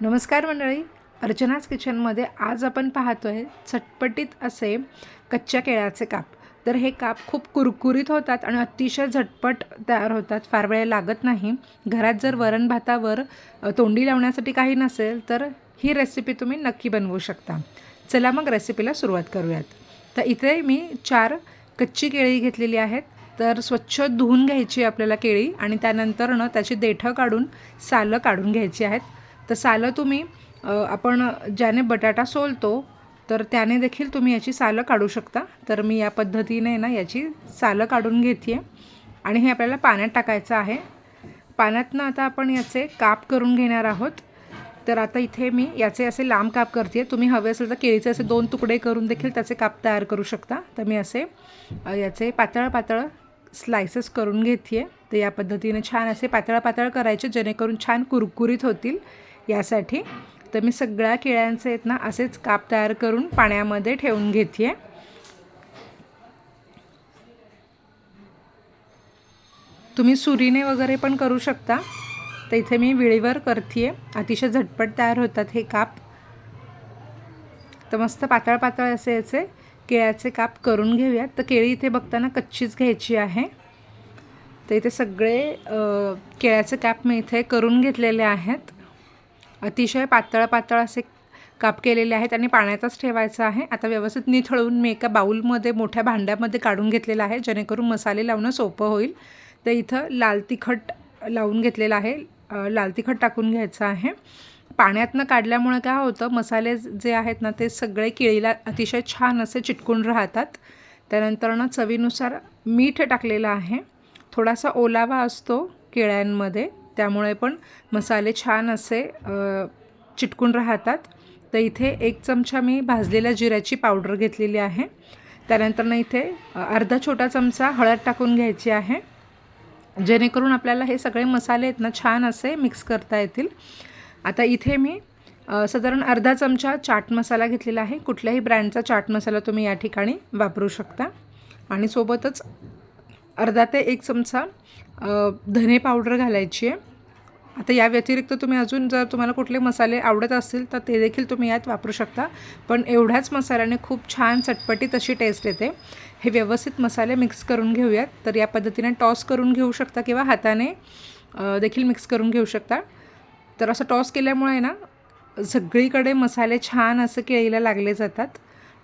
नमस्कार मंडळी. अर्चनाज किचनमध्ये आज आपण पाहतो आहे चटपटीत असे कच्च्या केळ्याचे काप. तर हे काप खूप कुरकुरीत होतात आणि अतिशय झटपट तयार होतात. फार वेळ लागत नाही. घरात जर वरण भातावर तोंडी लावण्यासाठी काही नसेल तर ही रेसिपी तुम्ही नक्की बनवू शकता. चला मग रेसिपीला सुरुवात करूयात. तर इथे मी चार कच्ची केळी घेतलेली आहेत. तर स्वच्छ धुवून घ्यायची आपल्याला केळी आणि त्यानंतर न त्याची देठं काढून सालं काढून घ्यायची आहेत. तर सालं तुम्ही आपण ज्याने बटाटा सोलतो तर त्याने देखील तुम्ही याची सालं काढू शकता. तर मी या पद्धतीने ना याची सालं काढून घेते आहे आणि हे आपल्याला पाण्यात टाकायचं आहे. पाण्यातनं आता आपण याचे काप करून घेणार आहोत. तर आता इथे मी याचे असे लांब काप करते तुम्ही हवे असेल तर केळीचे असे दोन तुकडे करून देखील त्याचे काप तयार करू शकता. तर मी असे याचे पातळ पातळ स्लायसेस करून घेते तर या पद्धतीने छान असे पातळ पातळ करायचे जेणेकरून छान कुरकुरीत होतील. यासाठी. तर मी सगळ्या केळ्यांचे आहेत ना असेच काप तयार करून पाण्यामध्ये ठेवून घेते आहे तुम्ही सुरीने वगैरे पण करू शकता. तर इथे मी विळीवर करते अतिशय झटपट तयार होतात हे काप. तर मस्त पातळ पातळ असे याचे केळ्याचे काप करून घेऊयात. तर केळी इथे बघताना कच्चीच घ्यायची आहे. तर इथे सगळे केळ्याचे काप मी इथे करून घेतलेले आहेत. अतिशय पातळ पातळ असे काप केलेले आहेत आणि पाण्यातच ठेवायचं आहे. आता व्यवस्थित निथळून मी एका बाऊलमध्ये मोठ्या भांड्यामध्ये काढून घेतलेलं आहे. जेणेकरून मसाले लावणं सोपं होईल. तर इथं लाल तिखट लावून घेतलेलं आहे. लाल तिखट टाकून घ्यायचं आहे. पाण्यातनं काढल्यामुळे काय होतं मसाले जे आहेत ना ते सगळे केळीला अतिशय छान असे चिटकून राहतात. त्यानंतर ना चवीनुसार मीठ टाकलेलं आहे. थोडासा ओलावा असतो केळ्यांमध्ये. त्यामुळे पण मसाले छान असे चिटकून राहतात. तर इथे एक चमचा मी भाजलेल्या जिऱ्याची पावडर घेतलेली आहे. त्यानंतर ना इथे अर्धा छोटा चमचा हळद टाकून घ्यायची आहे. जेणेकरून आपल्याला हे सगळे मसाले आहेत ना छान असे मिक्स करता येतील. आता इथे मी साधारण अर्धा चमचा चाट मसाला घेतलेला आहे. कुठल्याही ब्रँडचा चाट मसाला तुम्ही या ठिकाणी वापरू शकता. आणि सोबतच अर्धा ते एक चमचा धने पावडर घालायची आहे. आता या व्यतिरिक्त तुम्ही अजून जर तुम्हाला कुठले मसाले आवडत असतील तर ते देखील तुम्ही यात वापरू शकता. पण एवढ्याच मसाल्याने खूप छान चटपटीत अशी टेस्ट येते. हे व्यवस्थित मसाले मिक्स करून घेऊयात. तर या पद्धतीने टॉस करून घेऊ शकता किंवा हाताने देखील मिक्स करून घेऊ शकता. तर असं टॉस केल्यामुळे ना सगळीकडे मसाले छान असं केळीला लागले जातात.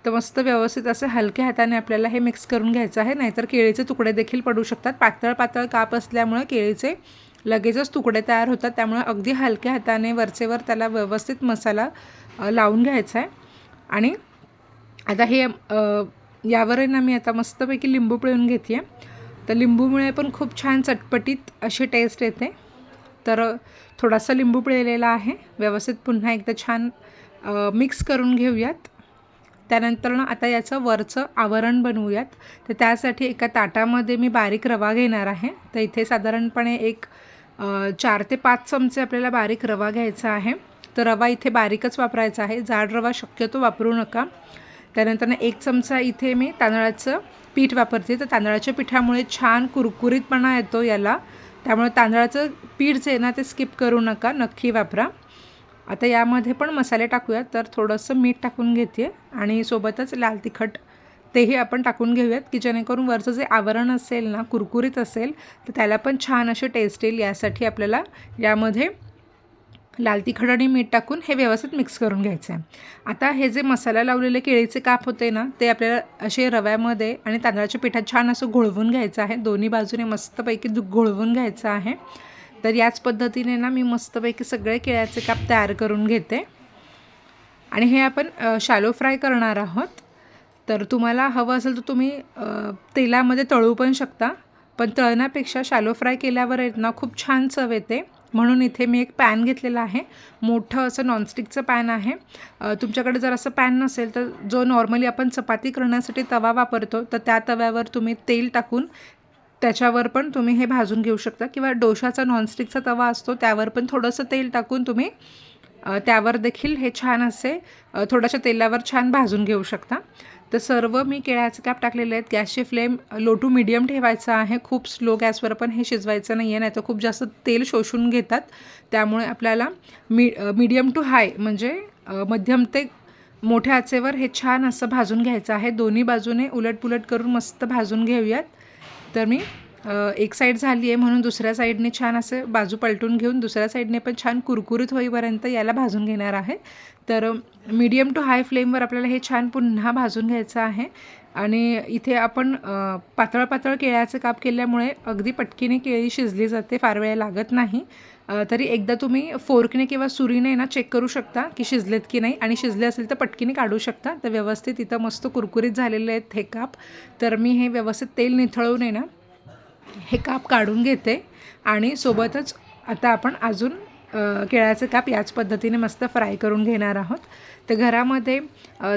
तर मस्त व्यवस्थित असं हलक्या हाताने आपल्याला हे मिक्स करून घ्यायचं आहे. नाहीतर केळीचे तुकडे देखील पडू शकतात. पातळ पातळ काप असल्यामुळे केळीचे लगेचच तुकडे तयार होतात. त्यामुळे अगदी हलक्या हाताने वरचेवर त्याला व्यवस्थित मसाला लावून घ्यायचा आहे. आणि आता हे यावरही ना मी आता मस्तपैकी लिंबू पिळून घेते तर लिंबूमुळे पण खूप छान चटपटीत अशी टेस्ट येते. तर थोडासा लिंबू पिळलेला आहे. व्यवस्थित पुन्हा एकदा छान मिक्स करून घेऊयात. त्यानंतर ना आता याचं वरचं आवरण बनवूयात. तर त्यासाठी एका ताटामध्ये मी बारीक रवा घेणार आहे. तर इथे साधारणपणे एक चार ते पाच चमचे आपल्याला बारीक रवा घ्यायचा आहे. तर रवा इथे बारीकच वापरायचा आहे. जाड रवा शक्यतो वापरू नका. त्यानंतर ना एक चमचा इथे मी तांदळाचं पीठ वापरते. तर तांदळाच्या पिठामुळे छान कुरकुरीतपणा येतो याला. त्यामुळे तांदळाचं पीठ जे आहे ना ते स्किप करू नका. नक्की वापरा. आता यामध्ये पण मसाले टाकूयात तर थोडंसं मीठ टाकून घेते आणि सोबतच लाल तिखट तेही आपण टाकून घेऊयात की जेणेकरून वरचं जे आवरण असेल ना कुरकुरीत असेल तर त्याला पण छान असे टेस्ट येईल. यासाठी आपल्याला यामध्ये लाल तिखट आणि मीठ टाकून हे व्यवस्थित मिक्स करून घ्यायचं आहे आता हे जे मसाला लावलेले केळीचे काप होते ना ते आपल्याला असे रव्यामध्ये आणि तांदळाच्या पिठात छान असं घोळवून घ्यायचं आहे. दोन्ही बाजूने मस्तपैकी दु- घोळवून घ्यायचं आहे. तर याच पद्धतीने ना मी मस्तपैकी सगळे केळ्याचे काप तयार करून घेते. आणि हे आपण शॅलो शालो फ्राय करणार आहोत. तर तुम्हाला हवं असेल तर तुम्ही तेलामध्ये तळू पण शकता. पण तळण्यापेक्षा शालो फ्राय केल्यावर आहेत ना खूप छान चव येते. म्हणून इथे मी एक पॅन घेतलेला आहे. मोठं असं नॉनस्टिकचं पॅन आहे. तुमच्याकडे जर असं पॅन नसेल तर जो नॉर्मली आपण चपाती करण्यासाठी तवा वापरतो तर त्या तव्यावर तुम्ही तेल टाकून त्याच्यावर पण तुम्ही हे भाजून घेऊ शकता. किंवा डोशाचा नॉनस्टिकचा तवा असतो त्यावर पण थोडंसं तेल टाकून तुम्ही त्यावर देखील हे छान असे थोड्याशा तेलावर छान भाजून घेऊ शकता. तर सर्व मी केळ्याचे काप टाकलेले आहेत. गॅसची फ्लेम लो टू मिडियम ठेवायचा आहे. खूप स्लो गॅसवर पण हे शिजवायचं नाही आहे नाही तर खूप जास्त तेल शोषून घेतात. त्यामुळे आपल्याला मी मीडियम टू हाय म्हणजे मध्यम ते मोठ्या आचेवर हे छान असं भाजून घ्यायचं आहे. दोन्ही बाजूने उलटपुलट करून मस्त भाजून घेऊयात. तर मी एक साईड झाली आहे म्हणून दुसऱ्या साईडने छान असं बाजू पलटून घेऊन दुसऱ्या साईडने पण छान कुरकुरीत होईपर्यंत याला भाजून घेणार आहे. तर मीडियम टू हाय फ्लेमवर आपल्याला हे छान पुन्हा भाजून घ्यायचं आहे. आणि इथे आपण पातळ पातळ केळ्याचे काप केल्यामुळे अगदी पटकीने केळी शिजली जाते फार वेळ लागत नाही. तरी एकदा तुम्ही फोर्कने किंवा सुरीने ना चेक करू शकता की शिजलेत की नाही. आणि शिजले असेल तर पटकीने काढू शकता. तर व्यवस्थित इथं मस्त कुरकुरीत झालेले आहेत हे काप. तर मी हे व्यवस्थित तेल निथळून आहे ना हे काप काढून घेते. आणि सोबतच आता आपण अजून केळ्याचे काप याच पद्धतीने मस्त फ्राय करून घेणार आहोत. तर घरामध्ये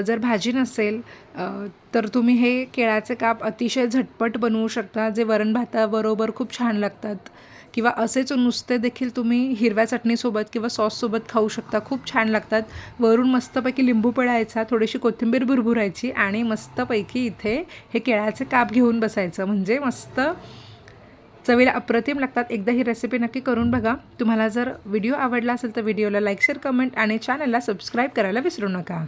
जर भाजी नसेल तर तुम्ही हे केळ्याचे काप अतिशय झटपट बनवू शकता जे वरण भाताबरोबर खूप छान लागतात. किंवा असेच नुसते देखील तुम्ही हिरव्या चटणीसोबत किंवा सॉससोबत खाऊ शकता. खूप छान लागतात. वरून मस्तपैकी लिंबू पिळायचा थोडीशी कोथिंबीर भुरभुरायची आणि मस्तपैकी इथे हे केळ्याचे काप घेऊन बसायचं. म्हणजे मस्त चवीला अप्रतिम लागतात. एकदा ही रेसिपी नक्की करून बघा. तुम्हाला जर व्हिडिओ आवडला असेल तर व्हिडिओला लाईक शेअर कमेंट आणि चॅनलला सबस्क्राईब करायला विसरू नका.